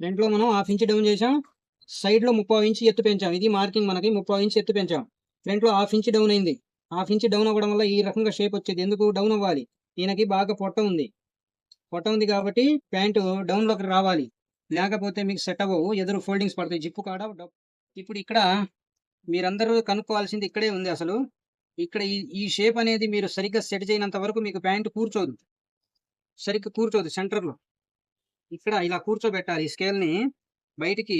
రెంట్లో మనం half inch down చేసాం సైడ్లో ముప్పై ఇంచ్ ఎత్తు పెంచాం. ఇది మార్కింగ్ మనకి ముప్పై ఇంచ్ ఎత్తు పెంచాం. ఫ్రంట్లో హాఫ్ ఇంచ్ డౌన్ అయింది. హాఫ్ ఇంచ్ డౌన్ అవ్వడం వల్ల ఈ రకంగా షేప్ వచ్చేది. ఎందుకు? డౌన్ అవ్వాలి. ఈయనకి బాగా పొట్ట ఉంది. పొట్ట ఉంది కాబట్టి ప్యాంటు డౌన్లోకి రావాలి. లేకపోతే మీకు సెట్ అవ్వవు. ఎదురు ఫోల్డింగ్స్ పడతాయి. జిప్పు కాడ ఇప్పుడు ఇక్కడ మీరందరూ కనుక్కోవాల్సింది ఇక్కడే ఉంది అసలు. ఇక్కడ ఈ ఈ షేప్ అనేది మీరు సరిగ్గా సెట్ చేయనంత వరకు మీకు ప్యాంటు కూర్చోదు. సరిగ్గా కూర్చోదు సెంటర్లో. ఇక్కడ ఇలా కూర్చోబెట్టాలి ఈ స్కేల్ని బయటికి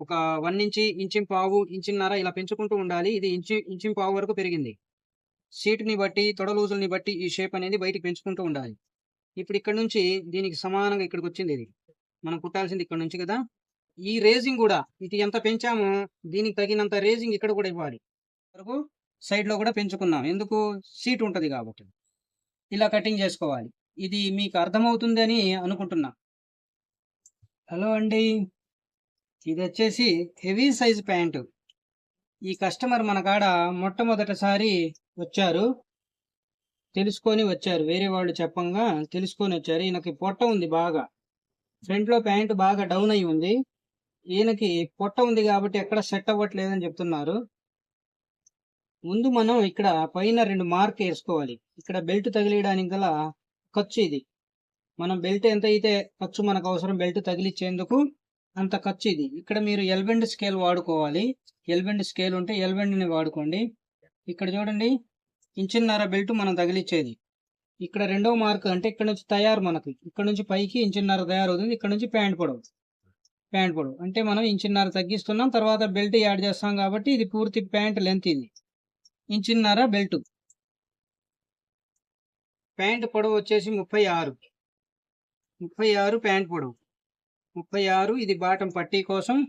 ఒక వన్ ఇంచి ఇంచిం పావు ఇంచిన్నర ఇలా పెంచుకుంటూ ఉండాలి. ఇది ఇంచి ఇంచిం పావు వరకు పెరిగింది. సీటుని బట్టి తొడ లూజుల్ని బట్టి ఈ షేప్ అనేది బయటికి పెంచుకుంటూ ఉండాలి. ఇప్పుడు ఇక్కడ నుంచి దీనికి సమానంగా ఇక్కడికి వచ్చింది ఇది. మనం కుట్టాల్సింది ఇక్కడ నుంచి కదా. ఈ రేజింగ్ కూడా ఇది ఎంత పెంచామో దీనికి తగినంత రేజింగ్ ఇక్కడ కూడా ఇవ్వాలి. వరకు సైడ్లో కూడా పెంచుకున్నాం. ఎందుకు? సీట్ ఉంటుంది కాబట్టి. ఇలా కటింగ్ చేసుకోవాలి. ఇది మీకు అర్థమవుతుంది అని అనుకుంటున్నా. హలో అండి. ఇది వచ్చేసి హెవీ సైజ్ ప్యాంటు. ఈ కస్టమర్ మన కాడ మొట్టమొదటిసారి వచ్చారు. తెలుసుకొని వచ్చారు. వేరే వాళ్ళు చెప్పంగా తెలుసుకొని వచ్చారు. ఈయనకి పొట్ట ఉంది బాగా. ఫ్రంట్లో ప్యాంటు బాగా డౌన్ అయి ఉంది. ఈయనకి పొట్ట ఉంది కాబట్టి ఎక్కడ సెట్ అవ్వట్లేదని చెప్తున్నారు. ముందు మనం ఇక్కడ పైన రెండు మార్క్ వేసుకోవాలి. ఇక్కడ బెల్ట్ తగిలియడానికి గల ఖర్చు ఇది. మనం బెల్ట్ ఎంత అయితే ఖర్చు మనకు అవసరం బెల్ట్ తగిలిచ్చేందుకు అంత ఖర్చు ఇది. ఇక్కడ మీరు ఎల్బెండ్ స్కేల్ వాడుకోవాలి. ఎల్బెండ్ స్కేల్ ఉంటే ఎల్బెండ్ని వాడుకోండి. ఇక్కడ చూడండి ఇంచున్నర బెల్ట్ మనం తగిలిచ్చేది. ఇక్కడ రెండో మార్క్ అంటే ఇక్కడ నుంచి తయారు మనకి. ఇక్కడ నుంచి పైకి ఇంచున్నర తయారవుతుంది. ఇక్కడ నుంచి ప్యాంట్ పొడవు. ప్యాంట్ పొడవు. అంటే మనం ఇంచున్నర తగ్గిస్తున్నాం తర్వాత బెల్ట్ యాడ్ చేస్తాం కాబట్టి ఇది పూర్తి ప్యాంట్ లెంత్ ఇది. ఇంచున్నర బెల్ట్. ప్యాంట్ పొడవు వచ్చేసి ముప్పై ఆరు. ముప్పై ఆరు ప్యాంట్ పొడవు. ముప్పై ఆరు ఇది బాటం పట్టీ కోసం.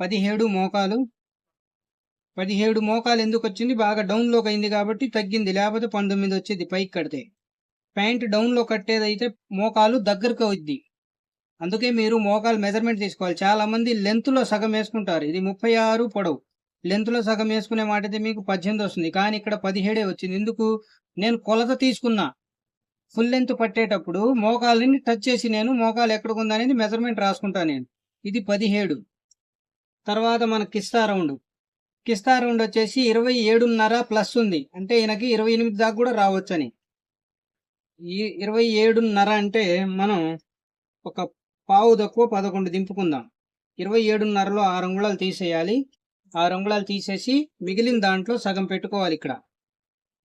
పదిహేడు మోకాలు. పదిహేడు మోకాలు ఎందుకు వచ్చింది? బాగా డౌన్లోకి అయింది కాబట్టి తగ్గింది. లేకపోతే పంతొమ్మిది వచ్చేది పైకి కడితే. ప్యాంట్ డౌన్లో కట్టేదైతే మోకాలు దగ్గరకు అవుద్ది. అందుకే మీరు మోకాలు మెజర్మెంట్ తీసుకోవాలి. చాలా మంది లెంత్లో సగం వేసుకుంటారు. ఇది ముప్పై ఆరు పొడవు. లెంత్లో సగం వేసుకునే మాట అయితే మీకు పద్దెనిమిది వస్తుంది. కానీ ఇక్కడ పదిహేడే వచ్చింది. ఎందుకు? నేను కొలత తీసుకున్నా. ఫుల్ లెంత్ పట్టేటప్పుడు మోకాలని టచ్ చేసి నేను మోకాలు ఎక్కడికి ఉందనేది మెజర్మెంట్ రాసుకుంటాను నేను. ఇది పదిహేడు. తర్వాత మన కిస్తా రౌండ్. కిస్తా రౌండ్ వచ్చేసి ఇరవై ఏడున్నర ప్లస్ ఉంది. అంటే ఈయనకి ఇరవై ఎనిమిది దాకా కూడా రావచ్చని. ఈ ఇరవై ఏడున్నర అంటే మనం ఒక పావు తక్కువ పదకొండు దింపుకుందాం. ఇరవై ఏడున్నరలో ఆరు అంగుళాలు తీసేయాలి. ఆరు అంగుళాలు తీసేసి మిగిలిన దాంట్లో సగం పెట్టుకోవాలి ఇక్కడ.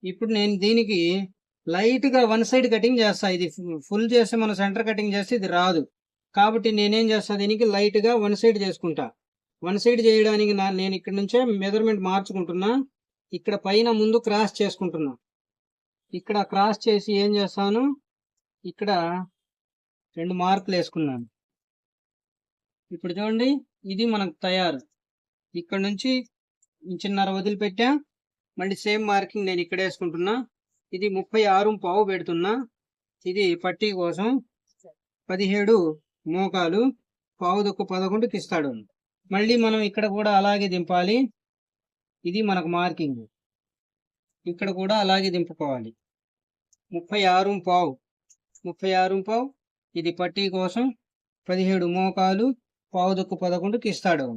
ఇప్పుడు నేను దీనికి లైట్గా వన్ సైడ్ కటింగ్ చేస్తా. ఇది ఫుల్ చేస్తే మనం సెంటర్ కటింగ్ చేస్తే ఇది రాదు. కాబట్టి నేనేం చేస్తా దీనికి లైట్గా వన్ సైడ్ చేసుకుంటా. వన్ సైడ్ చేయడానికి నా నేను ఇక్కడ నుంచే మెజర్మెంట్ మార్చుకుంటున్నా. ఇక్కడ పైన ముందు క్రాస్ చేసుకుంటున్నా. ఇక్కడ క్రాస్ చేసి ఏం చేస్తాను? ఇక్కడ రెండు మార్కులు వేసుకున్నాను. ఇప్పుడు చూడండి ఇది మనకు తయారు. ఇక్కడ నుంచి ఇంచిన్నర వదిలిపెట్టా. మళ్ళీ సేమ్ మార్కింగ్ నేను ఇక్కడ వేసుకుంటున్నా. ఇది ముప్పై ఆరు పావు పెడుతున్నా ఇది పట్టీ కోసం పదిహేడు మోకాలు పావు దొక్కు పదకొండుకి ఇస్తాడు. మళ్ళీ మనం ఇక్కడ కూడా అలాగే దింపాలి. ఇది మనకు మార్కింగ్. ఇక్కడ కూడా అలాగే దింపుకోవాలి. ముప్పై ఆరు పావు. ముప్పై ఆరు పావు. ఇది పట్టీ కోసం పదిహేడు మోకాలు పావు దొక్కు పదకొండుకి ఇస్తాడు.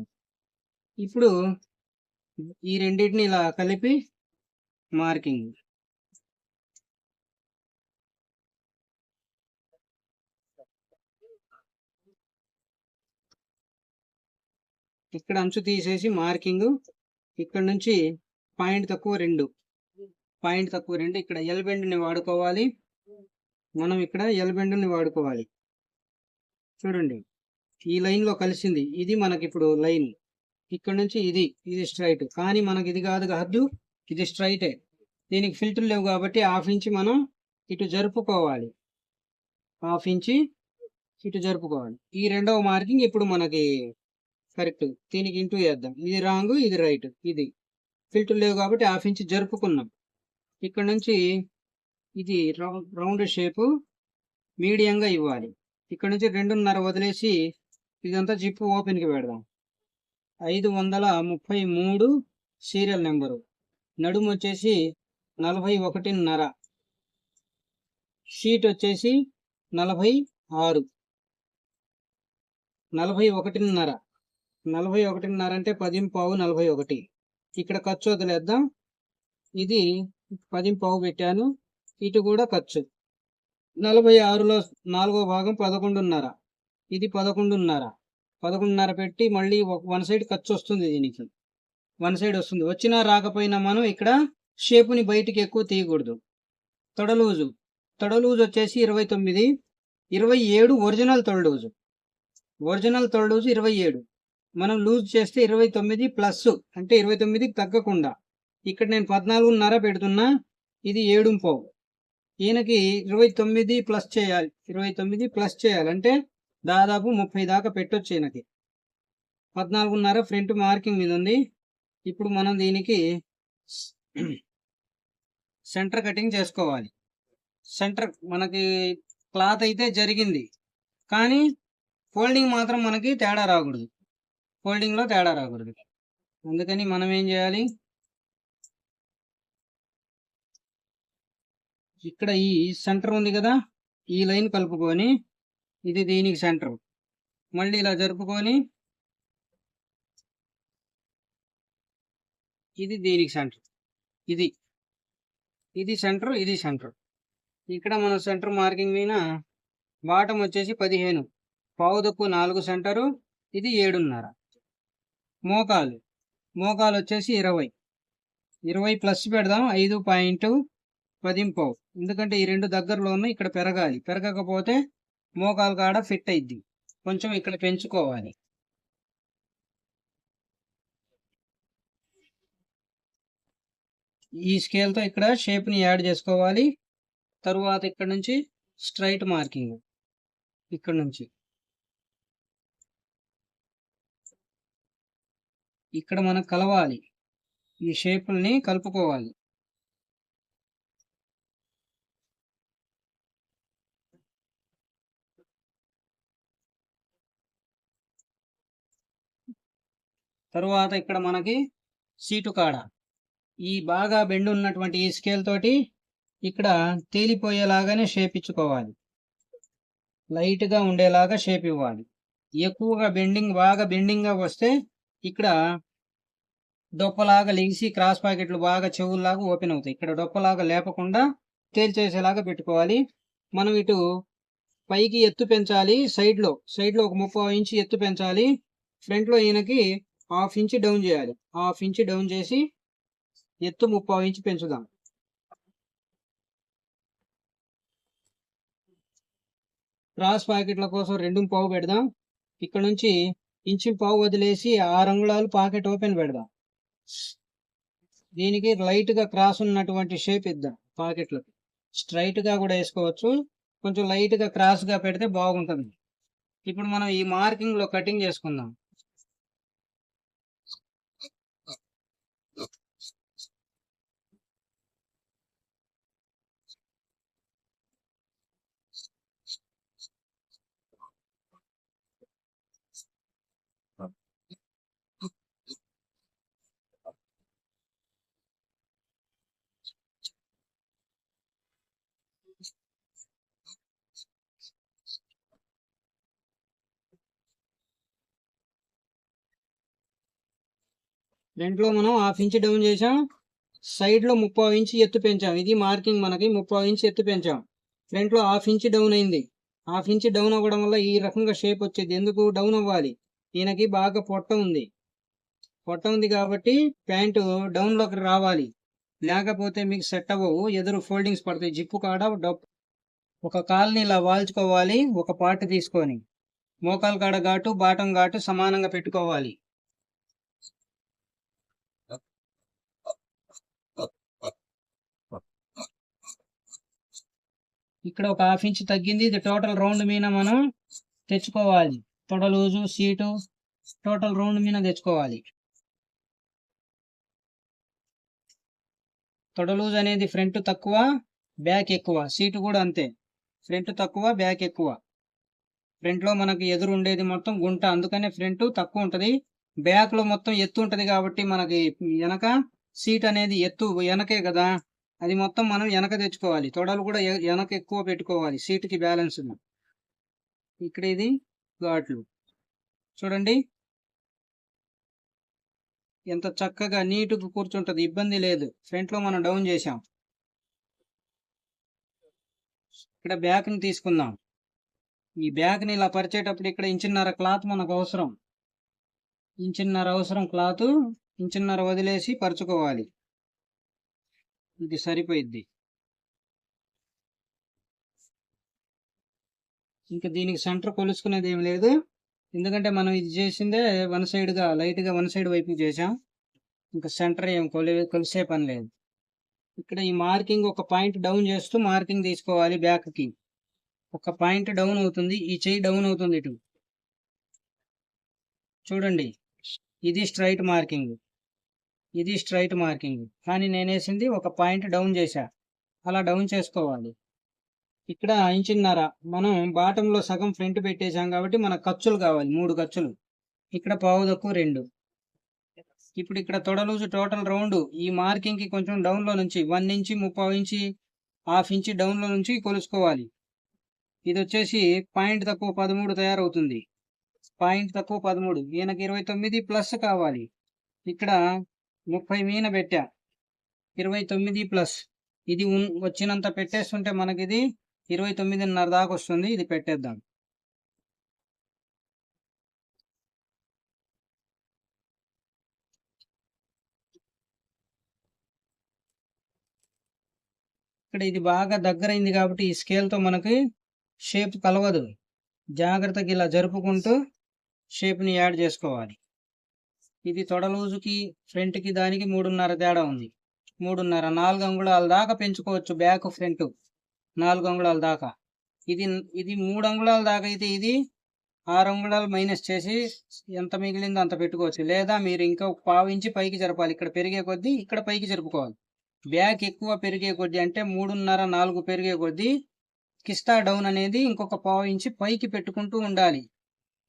ఇప్పుడు ఈ రెండింటిని ఇలా కలిపి మార్కింగ్. ఇక్కడ అంచు తీసేసి మార్కింగ్. ఇక్కడ నుంచి పాయింట్ తక్కువ రెండు. పాయింట్ తక్కువ రెండు. ఇక్కడ ఎల్ బెండ్ని వాడుకోవాలి. మనం ఇక్కడ ఎల్ బెండ్ని వాడుకోవాలి. చూడండి. ఈ లైన్లో కలిసింది. ఇది మనకి ఇప్పుడు లైన్. ఇక్కడ నుంచి ఇది. ఇది స్ట్రైట్. కానీ మనకి ఇది కాదు కాదు. ఇది స్ట్రైటే. దీనికి ఫిల్టర్ లేవు కాబట్టి హాఫ్ ఇంచి మనం ఇటు జరుపుకోవాలి. హాఫ్ ఇంచి ఇటు జరుపుకోవాలి. ఈ రెండవ మార్కింగ్ ఇప్పుడు మనకి కరెక్ట్. దీనికి ఇంటూ వేద్దాం ఇది రాంగ్ ఇది రైట్. ఇది. ఫిల్టర్ లేవు కాబట్టి హాఫ్ ఇంచ్ జరుపుకున్నాం. ఇక్కడ నుంచి ఇది రౌండ్ షేపు మీడియంగా ఇవ్వాలి. ఇక్కడ నుంచి రెండున్నర వదిలేసి ఇదంతా జిప్పు ఓపెన్కి పెడదాం. ఐదు వందల ముప్పై మూడు సీరియల్ నెంబరు. నడుము వచ్చేసి నలభై ఒకటిన్నర. షీట్ వచ్చేసి నలభై ఆరు. నలభై ఒకటిన్నర. నలభై ఒకటిన్నర అంటే పదిం పావు నలభై ఒకటి. ఇక్కడ ఖర్చు వదిలేద్దాం. ఇది పదిం పావు పెట్టాను. ఇటు కూడా ఖర్చు. నలభై ఆరులో నాలుగో భాగం పదకొండున్నర. ఇది పదకొండున్నర. పదకొండున్నర పెట్టి మళ్ళీ వన్ సైడ్ ఖర్చు వస్తుంది దీనికి. వన్ సైడ్ వస్తుంది. వచ్చినా రాకపోయినా మనం ఇక్కడ షేపుని బయటికి ఎక్కువ తీయకూడదు. తొడలూజు. తొడలూజు వచ్చేసి ఇరవై తొమ్మిది. ఇరవై ఏడు ఒరిజినల్ తొడలూజు. ఒరిజినల్ తొడలూజు ఇరవై ఏడు. మనం లూజ్ చేస్తే ఇరవై తొమ్మిది ప్లస్ అంటే ఇరవై తొమ్మిదికి తగ్గకుండా. ఇక్కడ నేను పద్నాలుగున్నర పెడుతున్నా ఇది ఏడు పావు. ఈయనకి ఇరవై తొమ్మిది ప్లస్ చేయాలి ఇరవై తొమ్మిది ప్లస్ చేయాలి. అంటే దాదాపు ముప్పై దాకా పెట్టొచ్చు ఈయనకి. పద్నాలుగున్నర ఫ్రంట్ మార్కింగ్ మీద ఉంది. ఇప్పుడు మనం దీనికి సెంటర్ కటింగ్ చేసుకోవాలి. సెంటర్ మనకి క్లాత్ అయితే జరిగింది. కానీ ఫోల్డింగ్ మాత్రం మనకి తేడా రాకూడదు. ఫోల్డింగ్లో తేడా రాకూడదు. అందుకని మనం ఏం చేయాలి? ఇక్కడ ఈ సెంటర్ ఉంది కదా ఈ లైన్ కలుపుకొని ఇది దీనికి సెంటర్. మళ్ళీ ఇలా జరుపుకొని ఇది దీనికి సెంటర్. ఇది. ఇది సెంటర్ ఇది సెంటర్. ఇక్కడ మన సెంటర్ మార్కింగ్ మీద బాటం వచ్చేసి పదిహేను. పావుదప్పు నాలుగు సెంటరు ఇది ఏడున్నర. మోకాలు. మోకాలు వచ్చేసి ఇరవై. ఇరవై ప్లస్ పెడదాం ఐదు పాయింట్ పదింపావు. ఎందుకంటే ఈ రెండు దగ్గరలో ఉన్నాయి ఇక్కడ పెరగాలి. పెరగకపోతే మోకాలు కాడ ఫిట్ అయింది కొంచెం ఇక్కడ పెంచుకోవాలి. ఈ స్కేల్తో ఇక్కడ షేప్ని యాడ్ చేసుకోవాలి. తరువాత ఇక్కడ నుంచి స్ట్రైట్ మార్కింగ్. ఇక్కడ నుంచి. ఇక్కడ మనకు కలవాలి. ఈ షేపుల్ని కలుపుకోవాలి. తరువాత ఇక్కడ మనకి సీటు కాడ. ఈ బాగా బెండ్ ఉన్నటువంటి ఈ స్కేల్ తోటి ఇక్కడ తేలిపోయేలాగానే షేప్ ఇచ్చుకోవాలి. లైట్గా ఉండేలాగా షేప్ ఇవ్వాలి. ఎక్కువగా బెండింగ్ బాగా బెండింగ్గా వస్తే ఇక్కడ డొప్పలాగా లెగిసి క్రాస్ పాకెట్లు బాగా చెవుల్లాగా ఓపెన్ అవుతాయి. ఇక్కడ డొప్పలాగా లేపకుండా తేల్చేసేలాగా పెట్టుకోవాలి. మనం ఇటు పైకి ఎత్తు పెంచాలి. సైడ్లో సైడ్లో ఒక ముప్పై ఇంచు ఎత్తు పెంచాలి. ఫ్రంట్లో ఈయనకి హాఫ్ ఇంచ్ డౌన్ చేయాలి. హాఫ్ ఇంచ్ డౌన్ చేసి ఎత్తు ముప్పై ఇంచ్ పెంచుదాం. క్రాస్ ప్యాకెట్ల కోసం రెండు పావు పెడదాం. ఇక్కడ నుంచి ఇంచు పావు వదిలేసి ఆరు అంగుళాలు పాకెట్ ఓపెన్ పెడదాం. దీనికి లైట్గా క్రాస్ ఉన్నటువంటి షేప్ ఇద్దాం పాకెట్లకి. స్ట్రైట్గా కూడా వేసుకోవచ్చు. కొంచెం లైట్గా క్రాస్గా పెడితే బాగుంటుంది. ఇప్పుడు మనం ఈ మార్కింగ్లో కటింగ్ చేసుకుందాం. ఫ్రంట్లో మనం హాఫ్ ఇంచ్ డౌన్ చేసాం సైడ్లో ముప్పై ఇంచ్ ఎత్తు పెంచాం. ఇది మార్కింగ్ మనకి ముప్పై ఇంచ్ ఎత్తు పెంచాం. ఫ్రంట్లో హాఫ్ ఇంచ్ డౌన్ అయింది. హాఫ్ ఇంచ్ డౌన్ అవ్వడం వల్ల ఈ రకంగా షేప్ వచ్చేది. ఎందుకు? డౌన్ అవ్వాలి. ఈయనకి బాగా పొట్ట ఉంది. పొట్ట ఉంది కాబట్టి ప్యాంటు డౌన్లోకి రావాలి. లేకపోతే మీకు సెట్ అవ్వవు. ఎదురు ఫోల్డింగ్స్ పడతాయి. జిప్పు కాడ ఒక కాల్ని ఇలా వాల్చుకోవాలి. ఒక పార్ట్ తీసుకొని మోకాలు కాడ ఘాటు బాటం ఘాటు సమానంగా పెట్టుకోవాలి. ఇక్కడ ఒక హాఫ్ ఇంచ్ తగ్గింది. ఇది టోటల్ రౌండ్ మీద మనం తెచ్చుకోవాలి. తొడ లూజు సీటు టోటల్ రౌండ్ మీద తెచ్చుకోవాలి. తొడ లూజ్ అనేది ఫ్రంట్ తక్కువ బ్యాక్ ఎక్కువ. సీటు కూడా అంతే. ఫ్రంట్ తక్కువ బ్యాక్ ఎక్కువ. ఫ్రంట్లో మనకు ఎదురు ఉండేది మొత్తం గుంట. అందుకనే ఫ్రంట్ తక్కువ ఉంటుంది. బ్యాక్లో మొత్తం ఎత్తు ఉంటుంది కాబట్టి మనకి వెనక సీట్ అనేది ఎత్తు వెనకే కదా. అది మొత్తం మనం వెనక తెచ్చుకోవాలి. తొడలు కూడా వెనక ఎక్కువ పెట్టుకోవాలి. సీటుకి బ్యాలెన్స్ ఇక్కడ ఇది ఘాట్లు చూడండి. ఎంత చక్కగా నీటుకు కూర్చుంటుంది. ఇబ్బంది లేదు. ఫ్రంట్లో మనం డౌన్ చేసాం ఇక్కడ బ్యాక్ని తీసుకుందాం. ఈ బ్యాగ్ని ఇలా పరిచేటప్పుడు ఇక్కడ ఇంచున్నర క్లాత్ మనకు అవసరం. ఇంచున్నర అవసరం క్లాత్ ఇంచున్నర వదిలేసి పరుచుకోవాలి. ఇది సరిపోయిద్ది. ఇంకా దీనికి సెంటర్ కొలుసుకునేది ఏం లేదు. ఎందుకంటే మనం ఇది చేసిందే వన్ సైడ్గా లైట్గా వన్ సైడ్ వైపు చేసాం. ఇంకా సెంటర్ ఏం కొలి కొలిసే పని లేదు. ఇక్కడ ఈ మార్కింగ్ ఒక పాయింట్ డౌన్ చేస్తూ మార్కింగ్ తీసుకోవాలి బ్యాక్కి. ఒక పాయింట్ డౌన్ అవుతుంది ఈ చెయ్యి డౌన్ అవుతుంది ఇటు. చూడండి ఇది స్ట్రైట్ మార్కింగ్. ఇది స్ట్రైట్ మార్కింగ్. కానీ నేనేసింది ఒక పాయింట్ డౌన్ చేశా. అలా డౌన్ చేసుకోవాలి. ఇక్కడ ఇంచున్నర మనం బాటంలో సగం ఫ్రంట్ పెట్టేశాం కాబట్టి మన ఖర్చులు కావాలి మూడు ఖర్చులు. ఇక్కడ పావు తక్కువ రెండు. ఇప్పుడు ఇక్కడ తొడలూజు టోటల్ రౌండ్. ఈ మార్కింగ్కి కొంచెం డౌన్లో నుంచి వన్ ఇంచి ముప్పావు ఇంచి హాఫ్ ఇంచి డౌన్లో నుంచి కొలుసుకోవాలి. ఇది వచ్చేసి పాయింట్ తక్కువ పదమూడు తయారవుతుంది. పాయింట్ తక్కువ పదమూడు. ఈయనకి ఇరవై తొమ్మిది ప్లస్ కావాలి. ఇక్కడ ముప్పై మీన పెట్టా. ఇరవై తొమ్మిది ప్లస్. ఇది ఉన్- వచ్చినంత పెట్టేస్తుంటే మనకి ఇది ఇరవై తొమ్మిదిన్నర దాకా వస్తుంది. ఇది పెట్టేద్దాం. ఇక్కడ ఇది బాగా దగ్గరైంది కాబట్టి ఈ స్కేల్తో మనకి షేప్ కలవదు. జాగ్రత్తగా ఇలా జరుపుకుంటూ షేప్ని యాడ్ చేసుకోవాలి. ఇది తొడ ఫ్రంట్కి దానికి మూడున్నర తేడా ఉంది. మూడున్నర నాలుగు అంగుళాల దాకా పెంచుకోవచ్చు బ్యాక్ ఫ్రంట్. నాలుగు అంగుళాల దాకా. ఇది ఇది మూడు అంగుళాల దాకా అయితే ఇది ఆరు అంగుళాలు మైనస్ చేసి ఎంత మిగిలిందో అంత పెట్టుకోవచ్చు. లేదా మీరు ఇంకా ఒక పావు ఇంచి పైకి జరపాలి. ఇక్కడ పెరిగే కొద్దీ ఇక్కడ పైకి జరుపుకోవాలి. బ్యాక్ ఎక్కువ పెరిగే కొద్దీ అంటే మూడున్నర నాలుగు పెరిగే కొద్దీ కిస్తా డౌన్ అనేది ఇంకొక పావు ఇంచి పైకి పెట్టుకుంటూ ఉండాలి.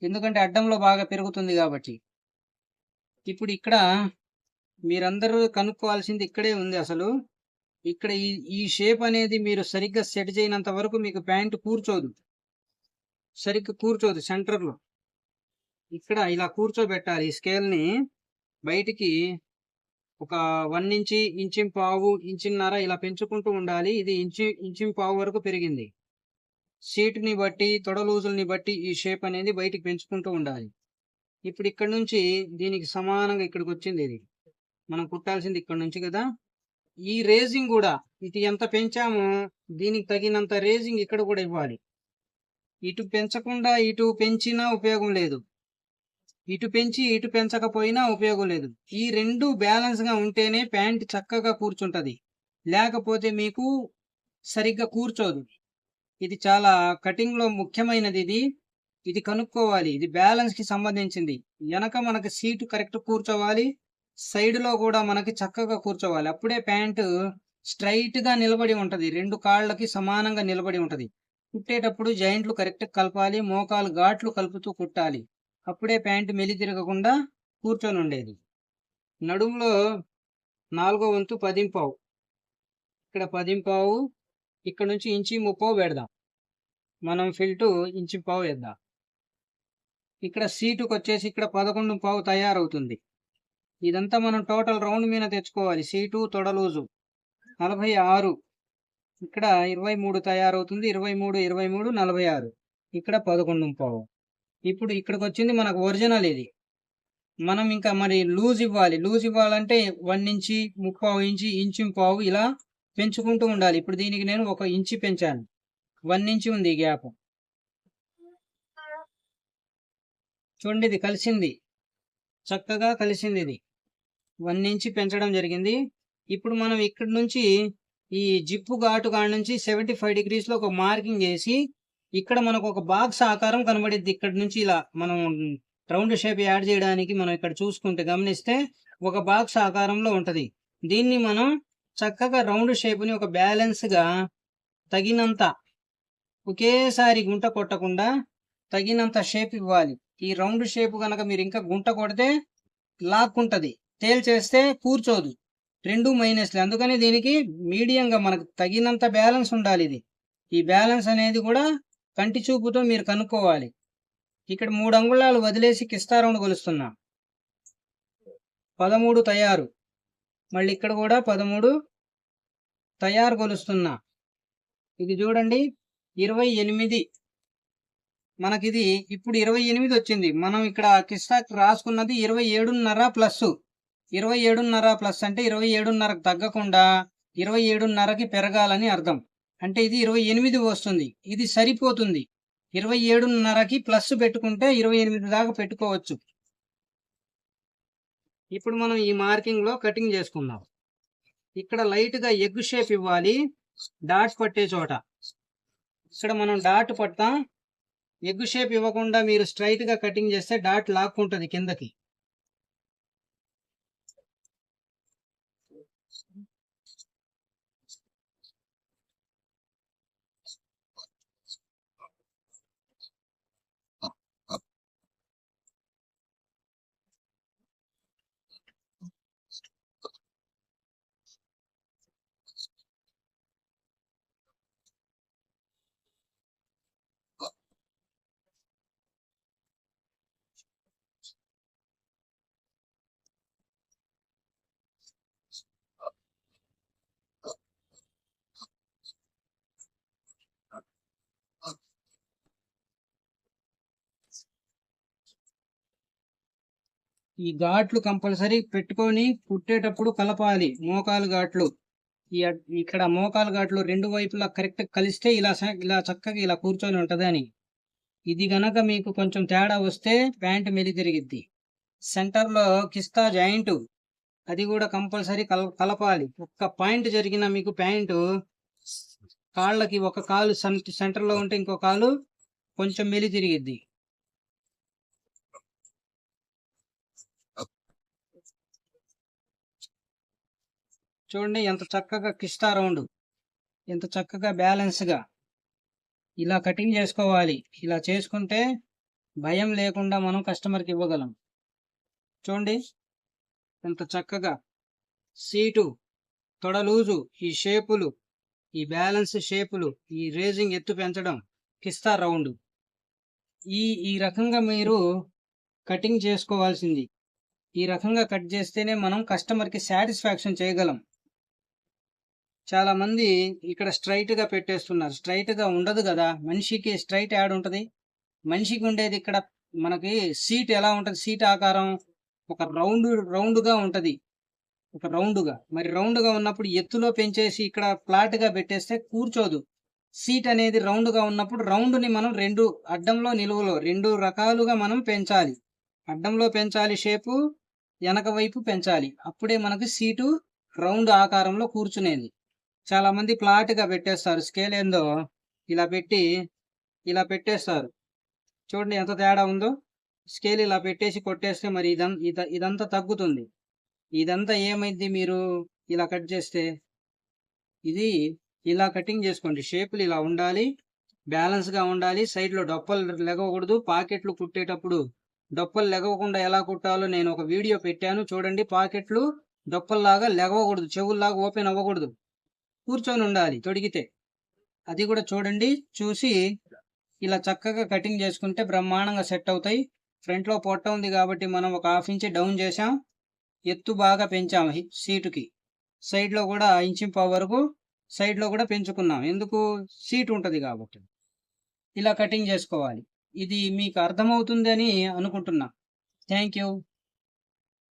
ఎందుకంటే అడ్డంలో బాగా పెరుగుతుంది కాబట్టి. ఇప్పుడు ఇక్కడ మీరందరూ కనుక్కోవాల్సింది ఇక్కడే ఉంది అసలు. ఇక్కడ ఈ ఈ షేప్ అనేది మీరు సరిగ్గా సెట్ చేయనంత వరకు మీకు ప్యాంట్ కూర్చోదు. సరిగ్గా కూర్చోదు సెంటర్లో. ఇక్కడ ఇలా కూర్చోబెట్టాలి ఈ స్కేల్ని. బయటికి ఒక వన్ ఇంచి ఇంచిం పావు ఇంచిన్నర ఇలా పెంచుకుంటూ ఉండాలి. ఇది ఇంచి ఇంచిం పావు వరకు పెరిగింది. సీట్ని బట్టి తొడలూజుల్ని బట్టి ఈ షేప్ అనేది బయటికి పెంచుకుంటూ ఉండాలి. ఇప్పుడు ఇక్కడ నుంచి దీనికి సమానంగా ఇక్కడికి వచ్చింది ఇది. మనం కుట్టాల్సింది ఇక్కడ నుంచి కదా. ఈ రేజింగ్ కూడా ఇది ఎంత పెంచామో దీనికి తగినంత రేజింగ్ ఇక్కడ కూడా ఇవ్వాలి. ఇటు పెంచకుండా ఇటు పెంచినా ఉపయోగం లేదు. ఇటు పెంచి ఇటు పెంచకపోయినా ఉపయోగం లేదు. ఈ రెండు బ్యాలెన్స్గా ఉంటేనే ప్యాంట్ చక్కగా కూర్చుంటుంది. లేకపోతే మీకు సరిగ్గా కూర్చోదు. ఇది చాలా కటింగ్లో ముఖ్యమైనది ఇది. ఇది కనుక్కోవాలి. ఇది బ్యాలెన్స్కి సంబంధించింది. వెనక మనకి సీటు కరెక్ట్ కూర్చోవాలి. సైడ్లో కూడా మనకి చక్కగా కూర్చోవాలి. అప్పుడే ప్యాంటు స్ట్రైట్గా నిలబడి ఉంటది. రెండు కాళ్ళకి సమానంగా నిలబడి ఉంటది. కుట్టేటప్పుడు జాయింట్లు కరెక్ట్ కలపాలి. మోకాలు ఘాట్లు కలుపుతూ కుట్టాలి. అప్పుడే ప్యాంటు మెలి తిరగకుండా కూర్చొని ఉండేది నడుములో నాలుగో వంతు పదింపావు. ఇక్కడ పదింపావు. ఇక్కడ నుంచి ఇంచి ముప్పావు పెడదాం. మనం ఫిల్టు ఇంచి పావు వేద్దాం. ఇక్కడ సీటుకు వచ్చేసి ఇక్కడ పదకొండు పావు తయారవుతుంది. ఇదంతా మనం టోటల్ రౌండ్ మీద తెచ్చుకోవాలి. సీటు తొడలూజు. నలభై ఆరు. ఇక్కడ ఇరవై మూడు తయారవుతుంది. ఇరవై మూడు ఇరవై మూడు నలభై ఆరు. ఇక్కడ పదకొండు పావు. ఇప్పుడు ఇక్కడికి వచ్చింది మనకు ఒరిజినల్ ఇది. మనం ఇంకా మరి లూజ్ ఇవ్వాలి. లూజ్ ఇవ్వాలంటే వన్ ఇంచి ముప్పావు ఇంచి ఇంచు పావు ఇలా పెంచుకుంటూ ఉండాలి. ఇప్పుడు దీనికి నేను ఒక ఇంచి పెంచాను. వన్ ఇంచి ఉంది ఈ గ్యాప్. చూడండి ఇది కలిసింది. చక్కగా కలిసింది ఇది. వన్ ఇంచ్ పెంచడం జరిగింది. ఇప్పుడు మనం ఇక్కడ నుంచి ఈ జిప్పు ఘాటు కాడ నుంచి సెవెంటీ ఫైవ్ డిగ్రీస్లో ఒక మార్కింగ్ చేసి ఇక్కడ మనకు ఒక బాక్స్ ఆకారం కనబడింది ఇక్కడ నుంచి ఇలా మనం రౌండ్ షేప్ యాడ్ చేయడానికి మనం ఇక్కడ చూసుకుంటే గమనిస్తే ఒక బాక్స్ ఆకారంలో ఉంటుంది. దీన్ని మనం చక్కగా రౌండ్ షేప్ని ఒక బ్యాలెన్స్గా తగినంత ఒకేసారి గుంట కొట్టకుండా తగినంత షేప్ ఇవ్వాలి. ఈ రౌండ్ షేప్ కనుక మీరు ఇంకా గుంట కొడితే లాక్కుంటుంది. తేల్చేస్తే కూర్చోదు. రెండు మైనస్లు. అందుకని దీనికి మీడియంగా మనకు తగినంత బ్యాలెన్స్ ఉండాలి ఇది. ఈ బ్యాలెన్స్ అనేది కూడా కంటి చూపుతో మీరు కనుక్కోవాలి. ఇక్కడ మూడు అంగుళాలు వదిలేసి కిస్తా రౌండ్ కొలుస్తున్నా. పదమూడు తయారు. మళ్ళీ ఇక్కడ కూడా పదమూడు తయారు కొలుస్తున్నా. ఇది చూడండి. ఇరవై ఎనిమిది. మనకిది ఇప్పుడు ఇరవై ఎనిమిది వచ్చింది. మనం ఇక్కడ కిస్తా రాసుకున్నది ఇరవై ఏడున్నర ప్లస్. ఇరవై ఏడున్నర ప్లస్ అంటే ఇరవై ఏడున్నరకు తగ్గకుండా ఇరవై ఏడున్నరకి పెరగాలని అర్థం. అంటే ఇది ఇరవై ఎనిమిది వస్తుంది. ఇది సరిపోతుంది. ఇరవై ఏడున్నరకి ప్లస్ పెట్టుకుంటే ఇరవై ఎనిమిది దాకా పెట్టుకోవచ్చు. ఇప్పుడు మనం ఈ మార్కింగ్లో కటింగ్ చేసుకుందాం. ఇక్కడ లైట్గా ఎగ్ షేప్ ఇవ్వాలి. డాట్ పట్టే చోట. ఇక్కడ మనం డాట్ పడతాం. ఎగ్ షేప్ ఇవ్వకుండా మీరు స్ట్రైట్గా కటింగ్ చేస్తే డాట్ లాక్కుంటది కిందకి. ఈ ఘాట్లు కంపల్సరీ పెట్టుకొని కుట్టేటప్పుడు కలపాలి మోకాలు ఘాట్లు. ఈ ఇక్కడ మోకాలు ఘాట్లు రెండు వైపులా కరెక్ట్ కలిస్తే ఇలా ఇలా చక్కగా ఇలా కూర్చొని ఉంటుందని. ఇది గనక మీకు కొంచెం తేడా వస్తే ప్యాంట్ మెలి తిరిగిద్ది. సెంటర్లో కిస్తా జాయింట్ అది కూడా కంపల్సరీ కల కలపాలి. ఒక్క పాయింట్ జరిగిన మీకు ప్యాంటు కాళ్ళకి ఒక కాలు సెంటర్లో ఉంటే ఇంకో కాలు కొంచెం మెలి తిరిగిద్ది. చూడండి ఎంత చక్కగా కిస్తా రౌండ్ ఎంత చక్కగా బ్యాలెన్స్గా. ఇలా కటింగ్ చేసుకోవాలి. ఇలా చేసుకుంటే భయం లేకుండా మనం కస్టమర్కి ఇవ్వగలం. చూడండి ఎంత చక్కగా. సీటు తొడ లూజు ఈ షేపులు ఈ బ్యాలెన్స్ షేపులు ఈ రేజింగ్ ఎత్తు పెంచడం కిస్తా రౌండ్. ఈ ఈ రకంగా మీరు కటింగ్ చేసుకోవాల్సింది. ఈ రకంగా కట్ చేస్తేనే మనం కస్టమర్కి సాటిస్ఫాక్షన్ చేయగలం. చాలా మంది ఇక్కడ స్ట్రైట్గా పెట్టేస్తున్నారు. స్ట్రైట్గా ఉండదు కదా. మనిషికి స్ట్రైట్ యాడ్ ఉంటుంది. మనిషికి ఉండేది ఇక్కడ మనకి సీట్ ఎలా ఉంటుంది? సీట్ ఆకారం ఒక రౌండ్ రౌండ్గా ఉంటుంది. ఒక రౌండ్గా మరి రౌండ్గా ఉన్నప్పుడు ఎత్తులో పెంచేసి ఇక్కడ ఫ్లాట్గా పెట్టేస్తే కూర్చోదు. సీట్ అనేది రౌండ్గా ఉన్నప్పుడు రౌండ్ని మనం రెండు అడ్డంలో నిలువలో రెండు రకాలుగా మనం పెంచాలి. అడ్డంలో పెంచాలి షేపు వెనక వైపు పెంచాలి. అప్పుడే మనకి సీటు రౌండ్ ఆకారంలో కూర్చునేది. చాలా మంది పెట్టేస్తారు. స్కేల్ ఏందో ఇలా పెట్టి ఇలా పెట్టేస్తారు. చూడండి ఎంత తేడా ఉందో. స్కేల్ ఇలా పెట్టేసి కొట్టేస్తే మరి ఇదం ఇద- ఇదంతా తగ్గుతుంది. ఇదంతా ఏమైంది మీరు ఇలా కట్ చేస్తే? ఇది ఇలా కటింగ్ చేసుకోండి. షేపులు ఇలా ఉండాలి. బ్యాలెన్స్గా ఉండాలి. సైడ్లో డొప్పలు లెగవకూడదు. పాకెట్లు కుట్టేటప్పుడు డొప్పలు లెగవకుండా ఎలా కుట్టాలో నేను ఒక వీడియో పెట్టాను. చూడండి పాకెట్లు డొప్పల్లాగా లెగవకూడదు. చెవుల్లాగా ఓపెన్ అవ్వకూడదు. కూర్చొని ఉండాలి తొడిగితే. అది కూడా చూడండి చూసి ఇలా చక్కగా కటింగ్ చేసుకుంటే బ్రహ్మాండంగా సెట్ అవుతాయి. ఫ్రంట్లో పొట్ట ఉంది కాబట్టి మనం ఒక హాఫ్ ఇంచ్ డౌన్ చేసాం ఎత్తు బాగా పెంచాము సీటుకి. సైడ్లో కూడా ఇంచింప వరకు సైడ్లో కూడా పెంచుకున్నాం. ఎందుకు? సీట్ ఉంటుంది కాబట్టి. ఇలా కటింగ్ చేసుకోవాలి. ఇది మీకు అర్థమవుతుంది అని అనుకుంటున్నా. Thank you.